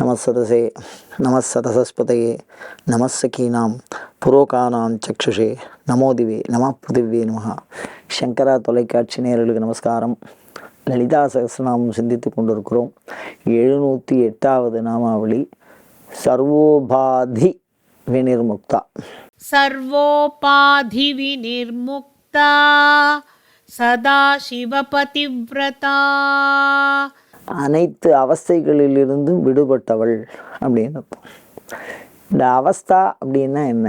நமசதசே நமசதசஸ்பதையே நமசகீனாம் புரோகானாம் சக்ஷுஷே நமோதிவே நம புதிவே நமகா சங்கரா தொலைக்காட்சி நேரலுக்கு நமஸ்காரம். லலிதா சகசிரநாமம் சிந்தித்து கொண்டிருக்கிறோம். எழுநூற்றி எட்டாவது நாமாவளி சர்வோபாதி வினிர்முக்தா சர்வோபாதி வினிர்முக்தா சதா சிவபதிவிரதா அனைத்து அவஸ்தைகளிலிருந்தும் விடுபட்டவள் அப்படின்னு இந்த அவஸ்தா அப்படின்னா என்ன?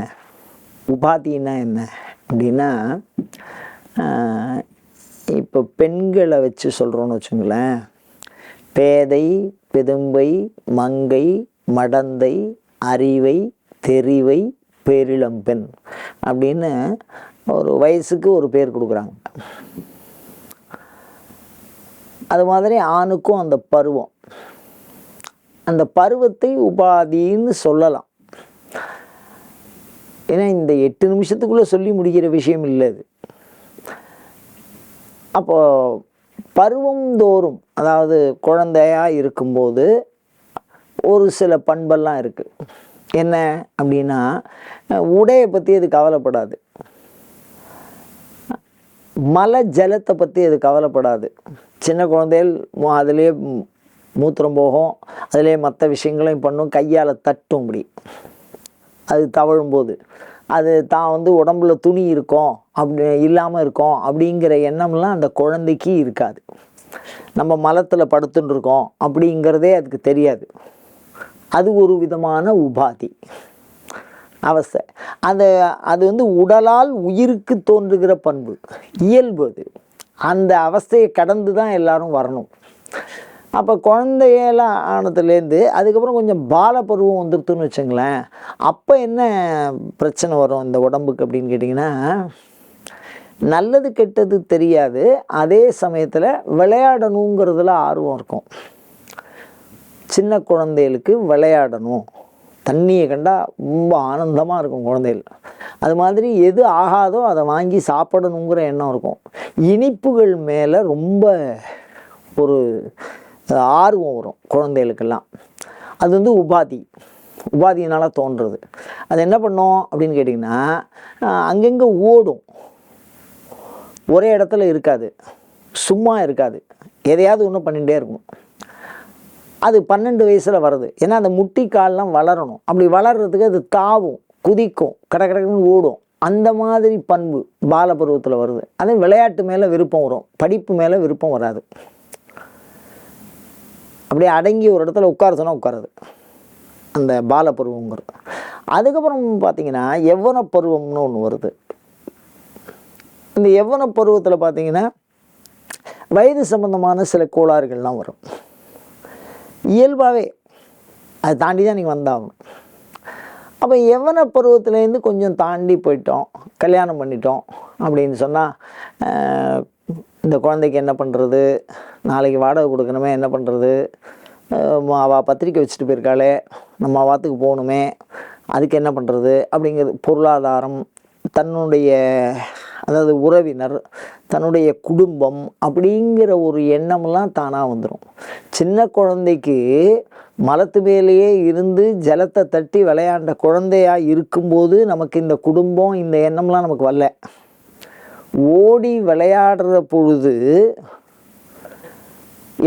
உபாதின்னா என்ன? அப்படின்னா இப்போ பெண்களை வச்சு சொல்கிறோன்னு வச்சுங்களேன். பேதை பெதும்பை மங்கை மடந்தை அறிவை தெரிவை பேரிளம்பெண் அப்படின்னு ஒரு வயசுக்கு ஒரு பேர் கொடுக்குறாங்க. அது மாதிரி ஆணுக்கும் அந்த பருவம். அந்த பருவத்தை உபாதின்னு சொல்லலாம். ஏன்னா இந்த எட்டு நிமிஷத்துக்குள்ளே சொல்லி முடிக்கிற விஷயம் இல்லை அது. அப்போ பருவம் தோறும் அதாவது குழந்தையாக இருக்கும்போது ஒரு சில பண்பெல்லாம் இருக்குது என்ன அப்படின்னா உடையை பற்றி அது கவலைப்படாது. மலை ஜலத்தை பற்றி அது கவலைப்படாது. சின்ன குழந்தைகள் அதுலேயே மூத்திரம் போகும் அதுலேயே மற்ற விஷயங்களையும் பண்ணும் கையால் தட்டும் இப்படி அது தவழும்போது. அது தான் வந்து உடம்புல துணி இருக்கும் அப்படி இல்லாமல் இருக்கும் அப்படிங்கிற எண்ணம்லாம் அந்த குழந்தைக்கு இருக்காது. நம்ம மலத்தில் படுத்துன்னு இருக்கோம் அப்படிங்கிறதே அதுக்கு தெரியாது. அது ஒரு விதமான உபாதி. அவஸ்தை அது அது வந்து உடலால் உயிருக்கு தோன்றுகிற பண்பு இயல்பு அது. அந்த அவஸ்தையை கடந்து தான் எல்லாரும் வரணும். அப்போ குழந்தையெல்லாம் ஆனதுலேருந்து அதுக்கப்புறம் கொஞ்சம் பாலப்பருவம் பருவம் வச்சுங்களேன். அப்போ என்ன பிரச்சனை வரும் இந்த உடம்புக்கு அப்படின்னு கேட்டிங்கன்னா நல்லது கெட்டது தெரியாது. அதே சமயத்தில் விளையாடணுங்கிறதுல ஆர்வம் இருக்கும். சின்ன குழந்தைகளுக்கு விளையாடணும். தண்ணியை கண்டால் ரொம்ப ஆனந்தமாக இருக்கும் குழந்தைகள். அது மாதிரி எது ஆகாதோ அதை வாங்கி சாப்பிடணுங்கிற எண்ணம் இருக்கும். இனிப்புகள் மேலே ரொம்ப ஒரு ஆர்வம் வரும் குழந்தைகளுக்கெல்லாம். அது வந்து உபாதி. உபாதியினால் தோன்றுறது. அது என்ன பண்ணும் அப்படின்னு கேட்டிங்கன்னா அங்கங்கே ஓடும். ஒரே இடத்துல இருக்காது. சும்மா இருக்காது. எதையாவது ஒன்று பண்ணிகிட்டே இருக்கும் அது பன்னெண்டு வயசில் வருது. ஏன்னா அந்த முட்டி கால்லாம் வளரணும். அப்படி வளர்றதுக்கு அது தாவும் குதிக்கும் கட கடக்குன்னு ஓடும். அந்த மாதிரி பண்பு பாலபருவத்தில் வருது. அதே விளையாட்டு மேலே விருப்பம் வரும். படிப்பு மேலே விருப்பம் வராது. அப்படியே அடங்கி ஒரு இடத்துல உட்கார சொன்னால் உட்காருது. அந்த பாலபருவங்கிறது அதுக்கப்புறம் பார்த்தீங்கன்னா எவ்வன பருவம்னு ஒன்று வருது. இந்த எவ்வன பருவத்தில் பார்த்தீங்கன்னா வயது சம்பந்தமான சில கோளாறுகள்லாம் வரும். இயல்பாகவே அதை தாண்டி தான் நீங்கள் வந்தாகணும் அப்போ எவன பருவத்துலேருந்து கொஞ்சம் தாண்டி போயிட்டோம். கல்யாணம் பண்ணிட்டோம் அப்படின்னு சொன்னால் இந்த குழந்தைக்கு என்ன பண்ணுறது நாளைக்கு வாடகை கொடுக்கணுமே என்ன பண்ணுறது அவள் பத்திரிக்கை வச்சுட்டு போயிருக்காளே நம்ம வாத்துக்கு போகணுமே அதுக்கு என்ன பண்ணுறது அப்படிங்கிறது பொருளாதாரம் தன்னுடைய அதாவது உறவினர் தன்னுடைய குடும்பம் அப்படிங்கிற ஒரு எண்ணம்லாம் தானாக வந்துடும் சின்ன குழந்தைக்கு மலத்து மேலேயே இருந்து ஜலத்தை தட்டி விளையாண்ட குழந்தையாக இருக்கும்போது நமக்கு இந்த குடும்பம் இந்த எண்ணம்லாம் நமக்கு வரல. ஓடி விளையாடுற பொழுது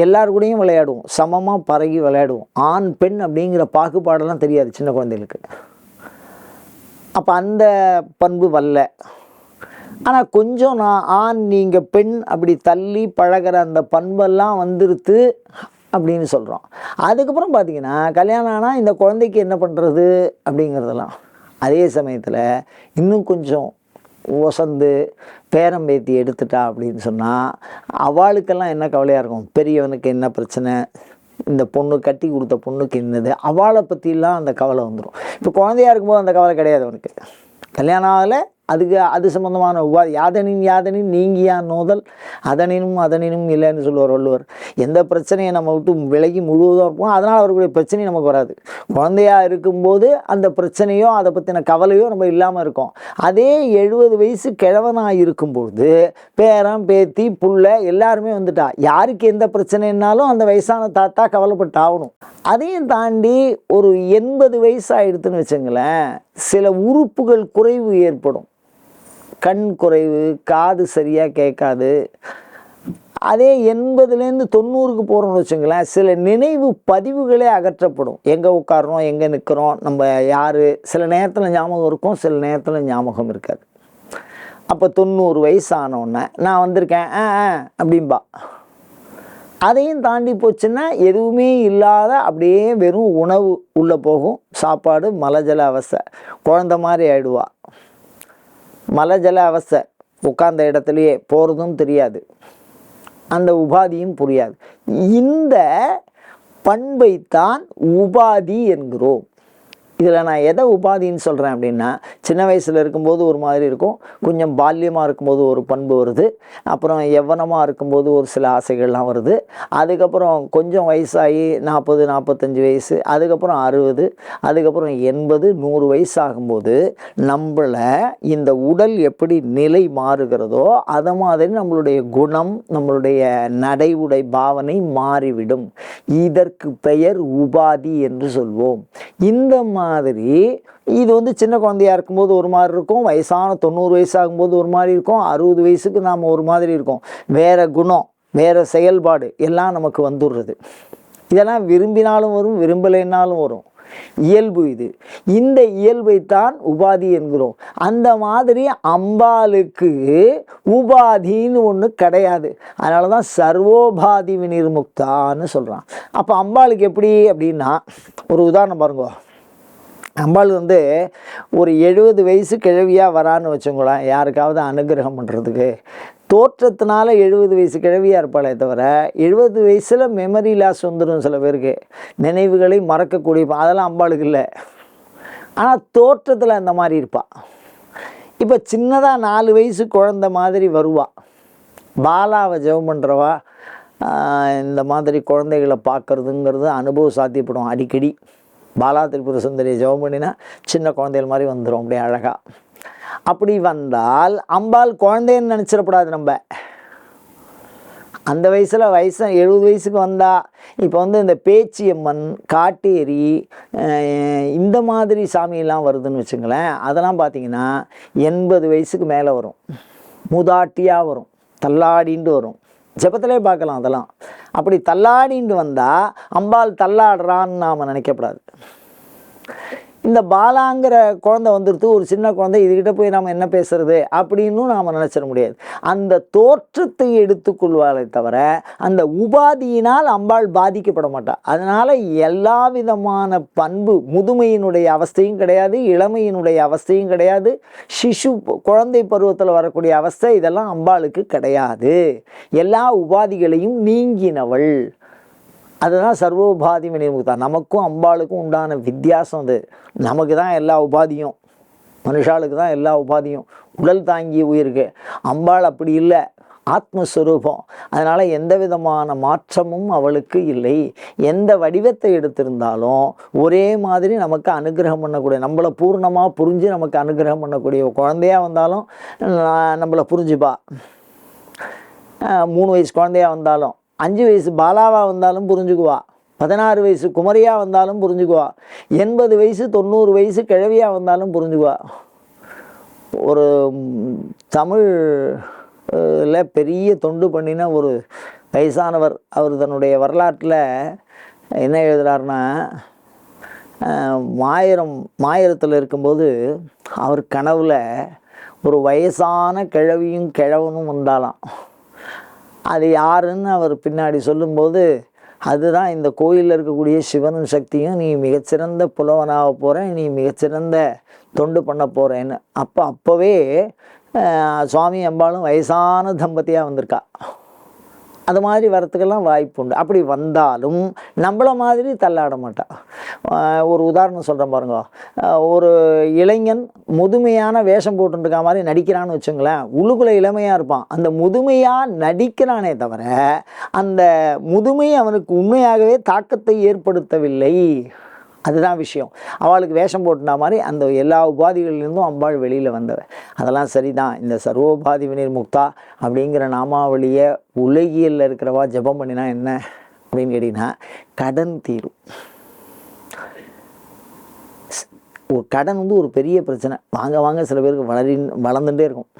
எல்லார் கூடயும் விளையாடுவோம். சமமாக பரகி விளையாடுவோம். ஆண் பெண் அப்படிங்கிற பாகுபாடெல்லாம் தெரியாது சின்ன குழந்தைகளுக்கு. அப்போ அந்த பண்பு வரல. ஆனால் கொஞ்சம் நான் ஆண் நீங்கள் பெண் அப்படி தள்ளி பழகுற அந்த பண்பெல்லாம் வந்துருத்து அப்படின்னு சொல்கிறோம் அதுக்கப்புறம் பார்த்தீங்கன்னா கல்யாணம் ஆனால் இந்த குழந்தைக்கு என்ன பண்ணுறது அப்படிங்கிறதெல்லாம். அதே சமயத்தில் இன்னும் கொஞ்சம் ஒசந்து பேரம்பேத்தி எடுத்துட்டா அப்படின்னு சொன்னால் அவளுக்கெல்லாம் என்ன கவலையாக இருக்கும்? பெரியவனுக்கு என்ன பிரச்சனை? இந்த பொண்ணு கட்டி கொடுத்த பொண்ணுக்கு என்னது? அவளை பற்றிலாம் அந்த கவலை வந்துடும் இப்போ குழந்தையா இருக்கும்போது அந்த கவலை கிடையாது அவனுக்கு. கல்யாணம் ஆகலை அதுக்கு அது சம்பந்தமான உபாதி யாதனின் யாதனின் நீங்கியா நோதல் அதனினும் அதனினும் இல்லைன்னு சொல்லுவார் வள்ளுவர். எந்த பிரச்சனையை நம்ம விட்டு விலகி முழுவதும் இருப்போம் அதனால் அவருடைய பிரச்சனை நமக்கு வராது. குழந்தையாக இருக்கும்போது அந்த பிரச்சனையோ அதை பற்றின கவலையோ நம்ம இல்லாமல் இருக்கோம். அதே எழுபது வயசு கிழவனாக இருக்கும்பொழுது பேரன் பேத்தி புள்ள எல்லாருமே வந்துட்டா. யாருக்கு எந்த பிரச்சனைனாலும் அந்த வயசான தாத்தா கவலைப்பட்டு ஆகணும் அதையும் தாண்டி ஒரு எண்பது வயசு ஆயிடுத்துன்னு வச்சுங்களேன் சில உறுப்புகள் குறைவு ஏற்படும். கண் குறைவு காது சரியாக கேட்காது. அதே எண்பதுலேருந்து தொண்ணூறுக்கு போகிறோம்னு வச்சுங்களேன் சில நினைவு பதிவுகளே அகற்றப்படும். எங்கே உட்காரோம் எங்கே நிற்கிறோம் நம்ம யார்? சில நேரத்தில் ஞாபகம் இருக்கும் சில நேரத்தில் ஞாபகம் இருக்காது. அப்போ தொண்ணூறு வயசு ஆனோடனே நான் வந்திருக்கேன் ஆ ஆ அப்படின்பா அதையும் தாண்டி போச்சுன்னா எதுவுமே இல்லாத அப்படியே வெறும் உணவு உள்ளே போகும். சாப்பாடு மலஜல அவஸ்தை குழந்த மாதிரி ஆயிடுவா. மலஜல அவஸ்தை உட்கார்ந்த இடத்துலையே போகிறதும் தெரியாது. அந்த உபாதியும் புரியாது. இந்த பண்பைத்தான் உபாதி என்கிறோம். இதில் நான் எதை உபாதின்னு சொல்கிறேன் அப்படின்னா சின்ன வயசில் இருக்கும்போது ஒரு மாதிரி இருக்கும் கொஞ்சம் பால்யமாக இருக்கும்போது ஒரு பண்பு வருது அப்புறம் எவ்வனமாக இருக்கும்போது ஒரு சில ஆசைகள்லாம் வருது அதுக்கப்புறம் கொஞ்சம் வயசாகி நாற்பது நாற்பத்தஞ்சு வயசு அதுக்கப்புறம் அறுபது அதுக்கப்புறம் எண்பது நூறு வயசு ஆகும்போது நம்மளை இந்த உடல் எப்படி நிலை மாறுகிறதோ அதை மாதிரி நம்மளுடைய குணம் நம்மளுடைய நடை உடை பாவனை மாறிவிடும். இதற்கு பெயர் உபாதி என்று சொல்வோம். இந்த மாதிரி இது வந்து சின்ன குழந்தையா இருக்கும்போது ஒரு மாதிரி இருக்கும் வயசான தொண்ணூறு வயசு ஆகும்போது ஒரு மாதிரி இருக்கும் அறுபது வயசுக்கு நாம் ஒரு மாதிரி இருக்கோம். வேறு குணம் வேறு செயல்பாடு எல்லாம் நமக்கு வந்துடுறது. இதெல்லாம் விரும்பினாலும் வரும் விரும்பலைன்னாலும் வரும். இயல்பு இது. இந்த இயல்பைத்தான் உபாதி என்கிறோம். அந்த மாதிரி அம்பாளுக்கு உபாதின்னு ஒன்று கிடையாது. அதனால தான் சர்வோபாதி வினிர்முக்தான்னு சொல்கிறான் அப்போ அம்பாளுக்கு எப்படி அப்படின்னா ஒரு உதாரணம் பாருங்க. அம்பாள் வந்து ஒரு எழுபது வயசு கிழவியாக வரான்னு வச்சுங்களேன் யாருக்காவது அனுகிரகம் பண்ணுறதுக்கு தோற்றத்தினால எழுபது வயசு கிழவியாக இருப்பாளே தவிர எழுபது வயசில் மெமரி லாஸ் வந்துடும் சில பேருக்கு. நினைவுகளை மறக்கக்கூடிய அதெல்லாம் அம்பாளுக்கு இல்லை. ஆனால் தோற்றத்தில் அந்த மாதிரி இருப்பாள் இப்போ சின்னதாக நாலு வயசு குழந்த மாதிரி வருவாள் பாலாவை ஜெபம் பண்ணுறவா இந்த மாதிரி குழந்தைகளை பார்க்கறதுங்கிறது அனுபவம் சாத்தியப்படும் அடிக்கடி. பாலா திரிபுர சுந்தரியை ஜெபம் பண்ணினா சின்ன குழந்தைகள் மாதிரி வந்துடும் அப்படியே அழகாக அப்படி வந்தால் அம்பாள் குழந்தைன்னு நினச்சிடக்கூடாது நம்ம. அந்த வயசில் வயசு எழுபது வயசுக்கு வந்தா இப்போ வந்து இந்த பேச்சியம்மன் காட்டேரி இந்த மாதிரி சாமியெல்லாம் வருதுன்னு வச்சுங்களேன் அதெல்லாம் பார்த்தீங்கன்னா எண்பது வயசுக்கு மேலே வரும். முதாட்டியாக வரும். தள்ளாடின்ட்டு வரும். ஜபத்திலே பார்க்கலாம் அதெல்லாம். அப்படி தள்ளாடின்ட்டு வந்தால் அம்பாள் தள்ளாடுறான்னு நாம் நினைக்கப்படாது இந்த பாலாங்கிற குழந்தை வந்துடுத்து ஒரு சின்ன குழந்தை இதுகிட்ட போய் நாம் என்ன பேசுறது அப்படின்னு நாம் நினச்சிட முடியாது. அந்த தோற்றத்தை எடுத்துக்கொள்வாளே தவிர அந்த உபாதியினால் அம்பாள் பாதிக்கப்பட மாட்டாள் அதனால் எல்லா விதமான பண்பு முதுமையினுடைய அவஸ்தையும் கிடையாது இளமையினுடைய அவஸ்தையும் கிடையாது சிசு குழந்தை பருவத்தில் வரக்கூடிய அவஸ்தை இதெல்லாம் அம்பாளுக்கு கிடையாது. எல்லா உபாதிகளையும் நீங்கினவள். அதுதான் சர்வோபாதி வினிமுக்தா நமக்கும் அம்பாளுக்கும் உண்டான வித்தியாசம் அது. நமக்கு தான் எல்லா உபாதியும். மனுஷாளுக்கு தான் எல்லா உபாதியும். உடல் தாங்கிய உயிருக்கு. அம்பாள் அப்படி இல்லை. ஆத்மஸ்வரூபம். அதனால் எந்த விதமான மாற்றமும் அவளுக்கு இல்லை. எந்த வடிவத்தை எடுத்திருந்தாலும் ஒரே மாதிரி நமக்கு அனுகிரகம் பண்ணக்கூடிய நம்மளை பூர்ணமாக புரிஞ்சு நமக்கு அனுகிரகம் பண்ணக்கூடிய குழந்தையா வந்தாலும் நம்மளை புரிஞ்சுப்பா. மூணு வயசு குழந்தையா வந்தாலும் அஞ்சு வயசு பாலாவாக வந்தாலும் புரிஞ்சுக்குவா. பதினாறு வயசு குமரியாக வந்தாலும் புரிஞ்சுக்குவா. எண்பது வயசு தொண்ணூறு வயசு கிழவியாக வந்தாலும் புரிஞ்சுக்குவா. ஒரு தமிழில் பெரிய தொண்டு பண்ணின ஒரு வயசானவர். அவர் தன்னுடைய வரலாற்றில் என்ன எழுதுறாருன்னா மாயிரம் மாயிரத்தில் இருக்கும்போது அவர் கனவில் ஒரு வயசான கிழவியும் கிழவனும் வந்தாலாம் அது யாருன்னு அவர் பின்னாடி சொல்லும்போது அதுதான் இந்த கோயிலில் இருக்கக்கூடிய சிவனும் சக்தியும் நீ மிகச்சிறந்த புலவனாக போகிற நீ மிகச்சிறந்த தொண்டு பண்ண போகிறேன்னு அப்போ அப்போவே சுவாமி அம்பாளும் வயசான தம்பதியாக வந்திருக்கா. அது மாதிரி வரத்துக்கெல்லாம் வாய்ப்பு உண்டு. அப்படி வந்தாலும் நம்மள மாதிரி தள்ளாட மாட்டா. ஒரு உதாரணம் சொல்கிறேன் பாருங்க. ஒரு இளைஞன் முதுமையான வேஷம் போட்டுருக்க மாதிரி நடிக்கிறான்னு வச்சுங்களேன் உள்ளுக்குள்ளே இளமையாக இருப்பான். அந்த முதுமையாக நடிக்கிறானே தவிர அந்த முதுமை அவனுக்கு உண்மையாகவே தாக்கத்தை ஏற்படுத்தவில்லை. அதுதான் விஷயம். அவளுக்கு வேஷம் போட்டுனா மாதிரி அந்த எல்லா உபாதிகளிலிருந்தும் அம்பாள் வெளியில் வந்தவ அதெல்லாம் சரிதான். இந்த சர்வோபாதி வினீர் முக்தா அப்படிங்கிற நாமாவளியை உலகியலில் இருக்கிறவா ஜெபம் பண்ணினா என்ன அப்படின்னு கேட்டிங்கன்னா கடன் தீரும். ஒரு கடன் வந்து ஒரு பெரிய பிரச்சனை. வாங்க வாங்க சில பேருக்கு வளரி வளர்ந்துட்டே இருக்கும்.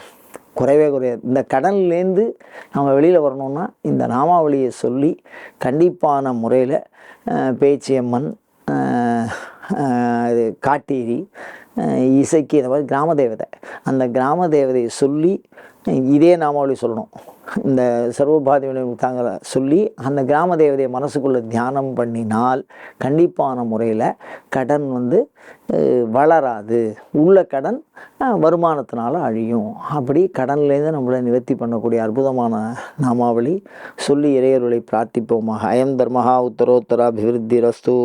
குறைவே குறையாது. இந்த கடன்லேருந்து நம்ம வெளியில் வரணும்னா இந்த நாமாவளியை சொல்லி கண்டிப்பான முறையில் பேச்சியம்மன் இது காட்டேரி இசைக்கு இந்த மாதிரி கிராம தேவதை. அந்த கிராம தேவதையை சொல்லி இதே நாமாவளி சொல்லணும். இந்த சர்வபாதி தாங்களை சொல்லி அந்த கிராம தேவதையை மனசுக்குள்ளே தியானம் பண்ணினால் கண்டிப்பான முறையில் கடன் வந்து வளராது. உள்ள கடன் வருமானத்தினால் வருமானத்தினால அழியும். அப்படி கடன்லேருந்து நம்மளை நிவர்த்தி பண்ணக்கூடிய அற்புதமான நாமாவளி சொல்லி இறையர்களை பிரார்த்திப்போமாக. அயம் தர்மஹா உத்தரோத்தரா அபிவிருத்தி ரஸ்து